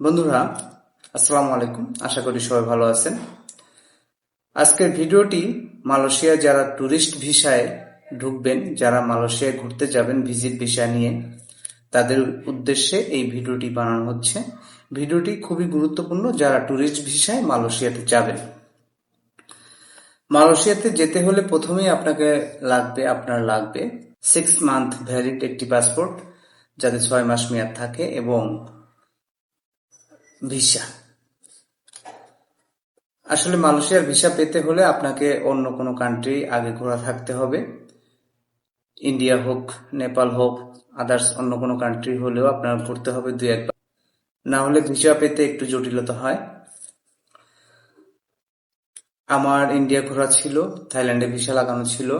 বন্ধুরা, আসসালামু আলাইকুম। আশা করি সবাই ভালো আছেন। আজকের ভিডিওটি মালয়েশিয়া যারা ট্যুরিস্ট ভিসায় ঢুকবেন, যারা মালয়েশিয়ায় ঘুরতে যাবেন ভিজিট ভিসা নিয়ে, তাদের উদ্দেশ্যে এই ভিডিওটি বানানো হচ্ছে। ভিডিওটি খুবই গুরুত্বপূর্ণ যারা ট্যুরিস্ট ভিসায় মালয়েশিয়াতে যাবেন। মালয়েশিয়াতে যেতে হলে প্রথমেই আপনাকে লাগবে, আপনার লাগবে সিক্স মান্থ ভ্যালিড একটি পাসপোর্ট যাতে ছয় মাস মেয়াদ থাকে এবং ভিসা। আসলে মালয়েশিয়ার ভিসা পেতে হলে আপনাকে অন্য কোনো কান্ট্রি আগে ঘোরা থাকতে হবে। ইন্ডিয়া হোক নেপাল হোক আদার্স অন্য কোনো কান্ট্রি হলেও আপনার ঘুরতে হবে দুই একবার। না হলে ভিসা পেতে একটু জটিলতা হয়। আমার ইন্ডিয়া ঘোরা ছিল, থাইল্যান্ডে ভিসা লাগানো ছিল।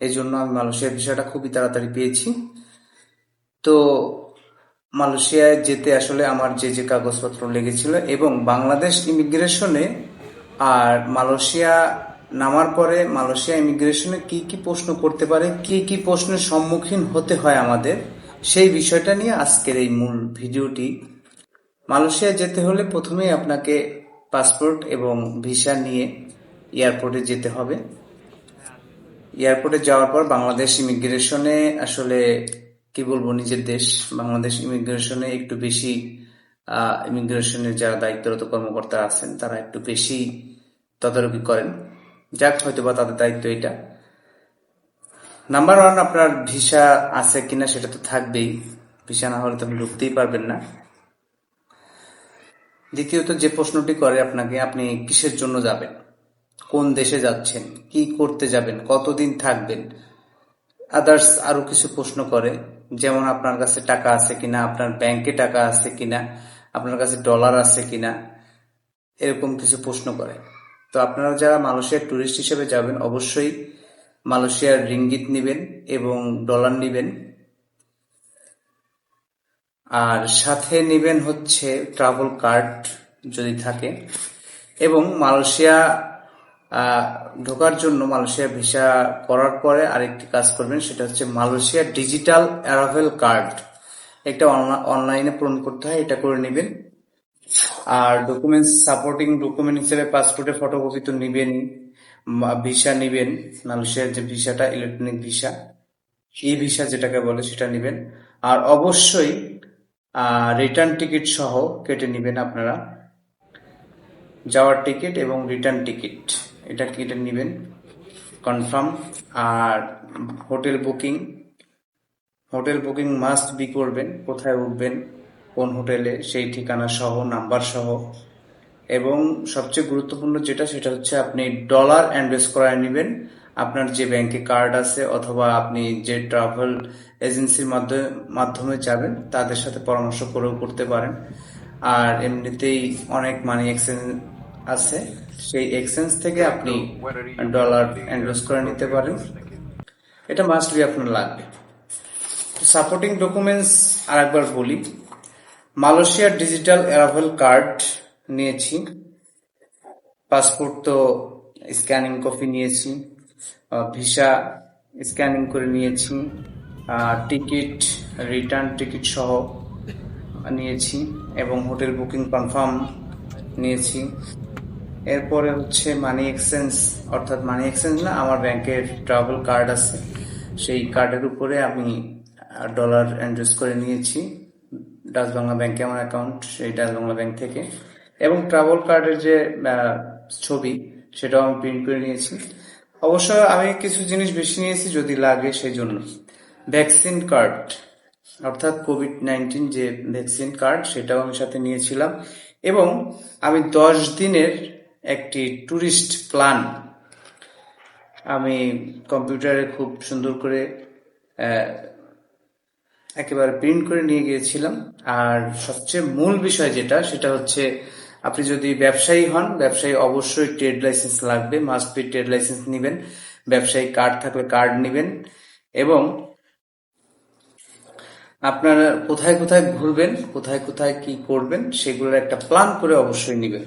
এই জন্য আমি মালয়েশিয়ার ভিসাটা খুবই তাড়াতাড়ি পেয়েছি। তো মালয়েশিয়ায় যেতে আসলে আমার যে যে কাগজপত্র লেগেছিল এবং বাংলাদেশ ইমিগ্রেশনে আর মালয়েশিয়া নামার পরে মালয়েশিয়া ইমিগ্রেশনে কি কি প্রশ্ন করতে পারে, কি কি প্রশ্নের সম্মুখীন হতে হয় আমাদের, সেই বিষয়টা নিয়ে আজকের এই মূল ভিডিওটি। মালয়েশিয়া যেতে হলে প্রথমেই আপনাকে পাসপোর্ট এবং ভিসা নিয়ে এয়ারপোর্টে যেতে হবে। এয়ারপোর্টে যাওয়ার পর বাংলাদেশ ইমিগ্রেশনে আসলে কি বলব, নিজের দেশ, বাংলাদেশ ইমিগ্রেশনে একটু বেশি ইমিগ্রেশনের যারা দায়িত্বরত কর্মকর্তা আছেন, তারা একটু বেশি তদারকি করেন। যাক হয়তো বা তাদের দায়িত্ব এটা। নাম্বার ওয়ান আপনার ভিসা আছে কিনা সেটা তো থাকবেই। ভিসা না হলে তো আপনি ঢুকতেই পারবেন না। দ্বিতীয়ত, যে প্রশ্নটি করে আপনাকে, আপনি কিসের জন্য যাবেন? কোন দেশে যাচ্ছেন? কি করতে যাবেন? কতদিন থাকবেন? আদার্স আরও কিছু প্রশ্ন করে। যেমন আপনার কাছে টাকা আছে কিনা, আপনার ব্যাংকে টাকা আছে কিনা, আপনার কাছে ডলার আছে কিনা, এরকম কিছু প্রশ্ন করে। তো আপনারা যারা মালয়েশিয়ার ট্যুরিস্ট হিসেবে যাবেন, অবশ্যই মালয়েশিয়ার রিঙ্গিত নিবেন এবং ডলার নিবেন। আর সাথে নেবেন হচ্ছে ট্রাভেল কার্ড যদি থাকে। এবং মালয়েশিয়া ঢোকার জন্য মালয়েশিয়া ভিসা করার পরে আরেকটি কাজ করবেন, সেটা হচ্ছে মালয়েশিয়া ডিজিটাল অ্যারাভেল কার্ড। একটা অনলাইনে পূরণ করতে হয়, এটা করে নেবেন। আর ডকুমেন্টস সাপোর্টিং ডকুমেন্ট হিসেবে পাসপোর্টের ফটোকপি তো নিবেনই ভিসা নিবেন, মালয়েশিয়ার যে ভিসাটা ইলেকট্রনিক ভিসা ই ভিসা যেটাকে বলে সেটা নিবেন। আর অবশ্যই রিটার্ন টিকিট সহ কেটে নিবেন আপনারা। যাওয়ার টিকিট এবং রিটার্ন টিকিট এটা কেটে নেবেন? Confirm R hotel booking hotel booking must be করবেন, কোথায় উঠবেন, কোন হোটেলে সেই ঠিকানা সহ নাম্বার সহ। এবং সবচেয়ে গুরুত্বপূর্ণ যেটা, সেটা হচ্ছে আপনি ডলার অ্যান্ড্রেস করায় নেবেন। আপনার যে ব্যাংকে কার্ড আছে অথবা আপনি যে ট্রাভেল এজেন্সির মাধ্যমে মাধ্যমে যাবেন, তাদের সাথে পরামর্শ করেও করতে পারেন। আর এমনিতেই অনেক মানি এক্সচেঞ্জ আছে, সেই এক্সচেঞ্জ থেকে আপনি ডলার এন্ডোজ করে নিতে পারেন। এটা মাস্ট বি আপনার লাগবে। সাপোর্টিং ডকুমেন্টস আর একবার বলি, মালয়েশিয়ার ডিজিটাল অ্যারাভেল কার্ড নিয়েছি পাসপোর্ট তো স্ক্যানিং কপি নিয়েছি ভিসা স্ক্যানিং করে নিয়েছি টিকিট রিটার্ন টিকিট সহ নিয়েছি এবং হোটেল বুকিং কনফার্ম নিয়েছি। এরপরে হচ্ছে মানি এক্সচেঞ্জ অর্থাৎ মানি এক্সচেঞ্জ না, আমার ব্যাংকের ট্রাভেল কার্ড আছে। সেই কার্ডের উপরে আমি ডলার এন্ড্রেস করে নিয়েছি। ডাচ বাংলা ব্যাংকে আমার অ্যাকাউন্ট সেই ডাচ বাংলা ব্যাংক থেকে। এবং ট্রাভেল কার্ডের যে ছবি, সেটাও আমি প্রিন্ট করে নিয়েছি। অবশ্য আমি কিছু জিনিস বেশি নিয়েছি যদি লাগে সেই জন্য ভ্যাকসিন কার্ড অর্থাৎ কোভিড নাইন্টিন যে ভ্যাকসিন কার্ড সেটাও আমি সাথে নিয়েছিলাম। এবং আমি দশ দিনের একটি ট্যুরিস্ট প্ল্যান আমি কম্পিউটারে খুব সুন্দর করে একেবারে প্রিন্ট করে নিয়ে গিয়েছিলাম। আর সবচেয়ে মূল বিষয় যেটা, সেটা হচ্ছে আপনি যদি ব্যবসায়ী হন, ব্যবসায়ী অবশ্যই ট্রেড লাইসেন্স লাগবে মাস্ট বি ট্রেড লাইসেন্স নেবেন। ব্যবসায়ী কার্ড থাকলে কার্ড নেবেন। এবং আপনারা কোথায় কোথায় ঘুরবেন, কোথায় কোথায় কি করবেন, সেগুলোর একটা প্ল্যান করে অবশ্যই নেবেন।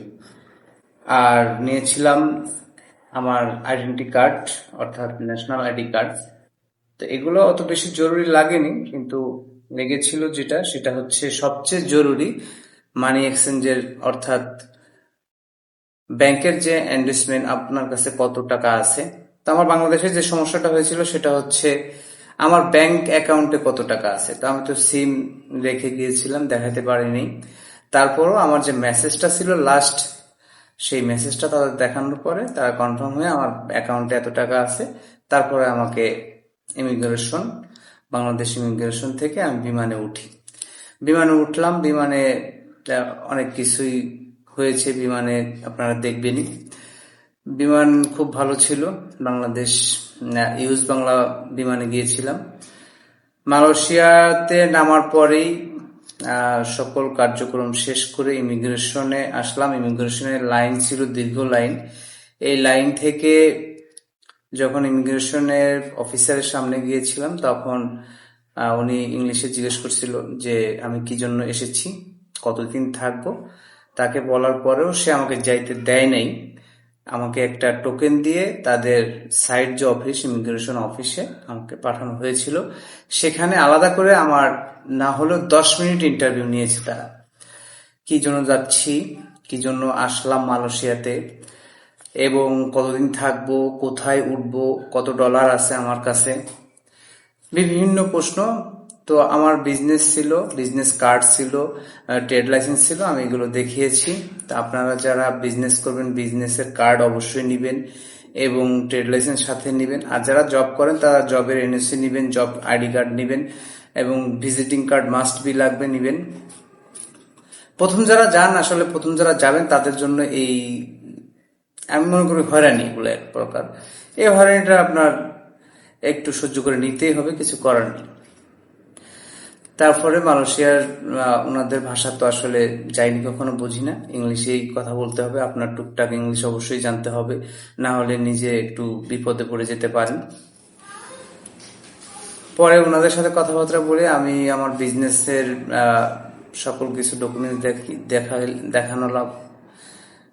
আর নিয়েছিলাম আমার আইডেন্টি কার্ড অর্থাৎ ন্যাশনাল আইডি কার্ড তো এগুলো অত বেশি জরুরি লাগেনি, কিন্তু লেগেছিল যেটা, সেটা হচ্ছে সবচেয়ে জরুরি মানি এক্সচেঞ্জের অর্থাৎ ব্যাংকের যে ইনভেস্টমেন্ট আপনার কাছে কত টাকা আছে। তো আমার বাংলাদেশে যে সমস্যাটা হয়েছিল, সেটা হচ্ছে আমার ব্যাংক অ্যাকাউন্টে কত টাকা আছে। তো আমি তো সিম রেখে গিয়েছিলাম, দেখাতে পারিনি। তারপরও আমার যে মেসেজটা ছিল লাস্ট সেই মেসেজটা তাদের দেখানোর পরে তারা কনফার্ম হয়ে আমার অ্যাকাউন্টে এত টাকা আছে। তারপরে আমাকে ইমিগ্রেশন বাংলাদেশ ইমিগ্রেশন থেকে আমি বিমানে উঠি। বিমানে উঠলাম, বিমানে অনেক কিছুই হয়েছে বিমানে, আপনারা দেখবেনই। বিমান খুব ভালো ছিল, বাংলাদেশ ইউজ বাংলা বিমানে গিয়েছিলাম। মালয়েশিয়াতে নামার পরেই সকল কার্যক্রম শেষ করে ইমিগ্রেশনে আসলাম। ইমিগ্রেশনের লাইন ছিল দীর্ঘ লাইন এই লাইন থেকে যখন ইমিগ্রেশনের অফিসারের সামনে গিয়েছিলাম, তখন উনি ইংলিশে জিজ্ঞেস করছিল যে, আমি কি জন্য এসেছি? কতদিন থাকব? তাকে বলার পরেও সে আমাকে যাইতে দেয় নাই। আমাকে একটা টোকেন দিয়ে তাদের সাইড যে অফিস ইমিগ্রেশন অফিসে আমাকে পাঠানো হয়েছিল, সেখানে আলাদা করে আমার না হলেও দশ মিনিট ইন্টারভিউ নিয়েছে তারা। কি জন্য যাচ্ছি? কি জন্য আসলাম মালয়েশিয়াতে? এবং কতদিন থাকব? কোথায় উঠবো? কত ডলার আছে আমার কাছে? বিভিন্ন প্রশ্ন তো আমার বিজনেস ছিল বিজনেস কার্ড ছিল ট্রেড লাইসেন্স ছিল, আমি এগুলো দেখিয়েছি। তা আপনারা যারা বিজনেস করবেন বিজনেসের কার্ড অবশ্যই নেবেন এবং ট্রেড লাইসেন্স সাথে নেবেন। আর যারা জব করেন, তারা জবের এনএসসি নেবেন জব আইডি কার্ড নেবেন এবং ভিজিটিং কার্ড মাস্ট বি লাগবে নেবেন। প্রথম যারা যান, আসলে প্রথম যারা যাবেন, তাদের জন্য এই, আমি মনে করি হয়রানি এগুলো এক প্রকার। এই হয়রানিটা আপনার একটু সহ্য করে নিতেই হবে, কিছু করার নেই। তারপরে মালয়েশিয়ার ওনাদের ভাষা তো আসলে যাইনি কখনো, বুঝি না। ইংলিশেই কথা বলতে হবে, আপনার টুকটাক ইংলিশ অবশ্যই জানতে হবে। না হলে নিজে একটু বিপদে পড়ে যেতে পারেন। পরে ওনাদের সাথে কথাবার্তা বলে আমি আমার বিজনেসের সকল কিছু ডকুমেন্টস দেখি, দেখা, দেখানো লাভ।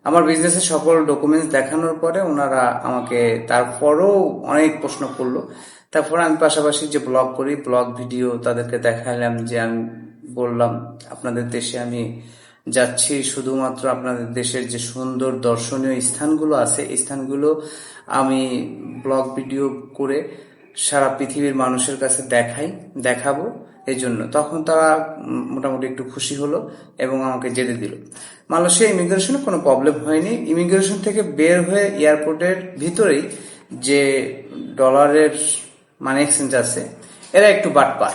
আমার বিজনেসের সকল ডকুমেন্টস দেখানোর পরে ওনারা আমাকে, তারপরও অনেক প্রশ্ন করল। তারপরে আমি পাশাপাশি যে ব্লগ করি ব্লগ ভিডিও তাদেরকে দেখালাম যে আমি বললাম, আপনাদের দেশে আমি যাচ্ছি শুধুমাত্র আপনাদের দেশের যে সুন্দর দর্শনীয় স্থানগুলো আছে স্থানগুলো আমি ব্লগ ভিডিও করে সারা পৃথিবীর মানুষের কাছে দেখাই, দেখাবো। এই জন্য তখন তারা মোটামুটি একটু খুশি হলো এবং আমাকে যেতে দিল। মালয়েশিয়া ইমিগ্রেশনে কোনো প্রবলেম হয়নি। ইমিগ্রেশন থেকে বের হয়ে এয়ারপোর্টের ভিতরেই যে ডলারের মানি এক্সচেঞ্জ আছে এরা একটু বাটপার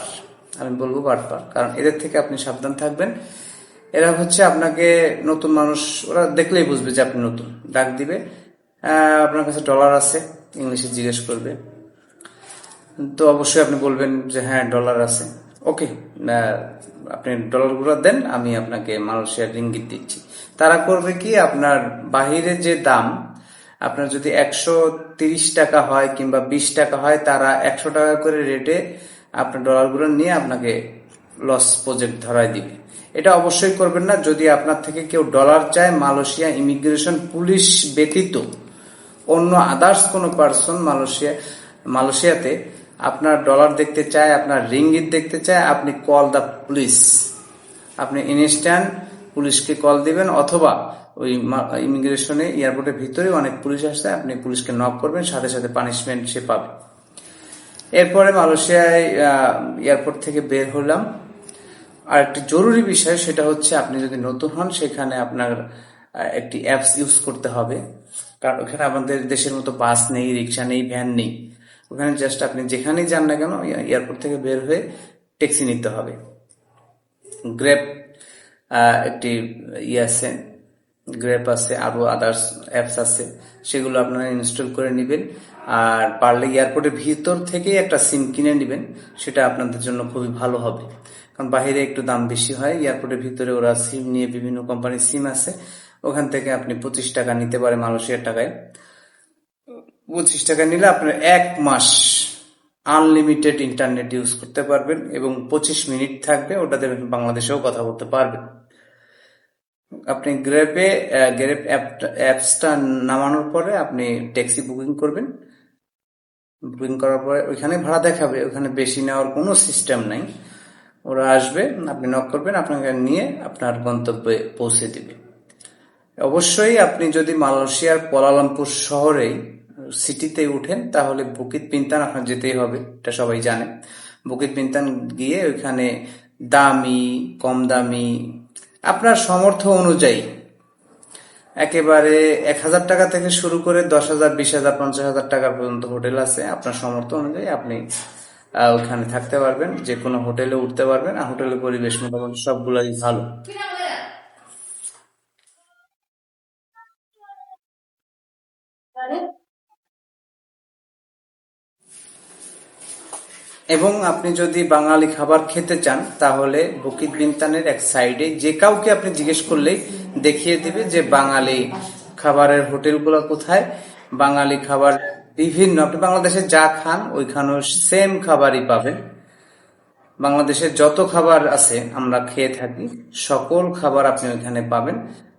আমি বলব বাটপার কারণ এদের থেকে আপনি সাবধান থাকবেন। এরা হচ্ছে আপনাকে নতুন মানুষ, ওরা দেখলেই বুঝবে যে আপনি নতুন। ডাক দিবে আপনার কাছে ডলার আছে, ইংলিশে জিজ্ঞেস করবে। তো অবশ্যই আপনি বলবেন যে হ্যাঁ ডলার আছে। ওকে আপনি ডলারগুলো দেন, আমি আপনাকে মালয়েশিয়ার রিঙ্গিত দিচ্ছি। তারা করবে কি, আপনার বাহিরে যে দাম আপনার যদি একশো তিরিশ টাকা হয় কিংবা বিশ টাকা হয়, তারা একশো টাকা করে রেটে আপনার ডলারগুলো নিয়ে আপনাকে লস প্রজেক্ট ধরায় দিবে। এটা অবশ্যই করবেন না। যদি আপনার থেকে কেউ ডলার চায়, মালয়েশিয়া ইমিগ্রেশন পুলিশ ব্যতীত অন্য আদার্স কোনো পার্সন মালয়েশিয়া, মালয়েশিয়াতে আপনার ডলার দেখতে চায়, আপনার রিঙ্গিত দেখতে চায়, আপনি কল দ্য পুলিশ আপনি ইনস্ট্যান্ট পুলিশকে কল দিবেন, অথবা ওই ইমিগ্রেশনে, এয়ারপোর্টের ভিতরে অনেক পুলিশ আসছে আপনি পুলিশকে নক করবেন, সাথে সাথে পানিশমেন্ট সে পাবে। এরপরে মালয়েশিয়ায় এয়ারপোর্ট থেকে বের হলাম। আর একটি জরুরি বিষয়, সেটা হচ্ছে আপনি যদি নতুন হন, সেখানে আপনার একটি অ্যাপস ইউজ করতে হবে। কারণ ওখানে আমাদের দেশের মতো বাস নেই, রিক্সা নেই ভ্যান নেই। ওখানে জাস্ট আপনি যেখানেই যান না কেন এয়ারপোর্ট থেকে বের হয়ে ট্যাক্সি নিতে হবে। গ্রেপ একটি ইয়ে আছে গ্রেপ আছে, আরও আদার্স অ্যাপস আছে, সেগুলো আপনারা ইনস্টল করে নেবেন। আর পারলে এয়ারপোর্টের ভিতর থেকেই একটা সিম কিনে নেবেন, সেটা আপনাদের জন্য খুবই ভালো হবে। কারণ বাইরে একটু দাম বেশি হয় এয়ারপোর্টের ভিতরে ওরা সিম নিয়ে বিভিন্ন কোম্পানির সিম আছে, ওখান থেকে আপনি পঁচিশ টাকা নিতে পারে মালয়েশিয়ার টাকায়। পঁচিশ টাকা নিলে আপনার এক মাস আনলিমিটেড ইন্টারনেট ইউজ করতে পারবেন এবং পঁচিশ মিনিট থাকবে, ওটাতে বাংলাদেশেও কথা বলতে পারবেন। আপনি গ্রেপে গ্রেপ অ্যাপসটা নামানোর পরে আপনি ট্যাক্সি বুকিং করবেন। বুকিং করার পরে ওইখানে ভাড়া দেখাবে, ওখানে বেশি নেওয়ার কোনো সিস্টেম নাই। ওরা আসবে, আপনি নক করবেন, আপনাকে নিয়ে আপনার গন্তব্যে পৌঁছে দিবে। অবশ্যই আপনি যদি মালয়েশিয়ার কোয়ালালামপুর শহরেই সিটিতে উঠেন, তাহলে বুকিত পিন্তান আপনার যেতেই হবে, এটা সবাই জানে। বুকিত পিন্তান গিয়ে ওইখানে দামি, কম দামি আপনার সমর্থ অনুযায়ী একেবারে এক হাজার টাকা থেকে শুরু করে দশ হাজার, বিশ হাজার, পঞ্চাশ হাজার টাকা পর্যন্ত হোটেল আছে। আপনার সমর্থ অনুযায়ী আপনি ওখানে থাকতে পারবেন যে কোনো হোটেলে উঠতে পারবেন। আর হোটেলের পরিবেশ মোটামুটি সবগুলোই ভালো। এবং আপনি যদি বাঙালি খাবার খেতে চান, তাহলে বুকিত বিনতানের এক সাইডে যে কাউকে আপনি জিজ্ঞেস করলেই দেখিয়ে দিবে যে বাঙালি খাবারের হোটেলগুলো কোথায়, বাঙালি খাবার বিভিন্ন। আপনি বাংলাদেশে যা খান, ওইখানেও সেম খাবারই পাবেন। বাংলাদেশের যত খাবার আছে, আমরা খেয়ে থাকি, সকল খাবার আপনি ওইখানে পাবেন।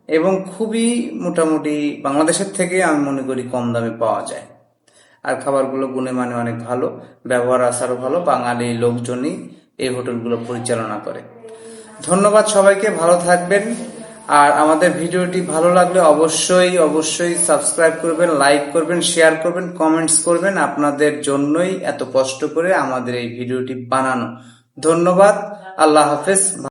এবং খুবই মোটামুটি বাংলাদেশের থেকে আমি মনে করি কম দামে পাওয়া যায়। আর খাবারগুলো গুণে মানে অনেক ভালো, ব্যবহার আচারও ভালো, বাঙালি লোকজনই এই হোটেলগুলো পরিচালনা করে। ধন্যবাদ সবাইকে, ভালো থাকবেন। আর আমাদের ভিডিওটি ভালো লাগলে অবশ্যই অবশ্যই সাবস্ক্রাইব করবেন, লাইক করবেন, শেয়ার করবেন, কমেন্টস করবেন আপনাদের জন্যই এত কষ্ট করে আমাদের এই ভিডিওটি বানানো। ধন্যবাদ, আল্লাহ হাফেজ।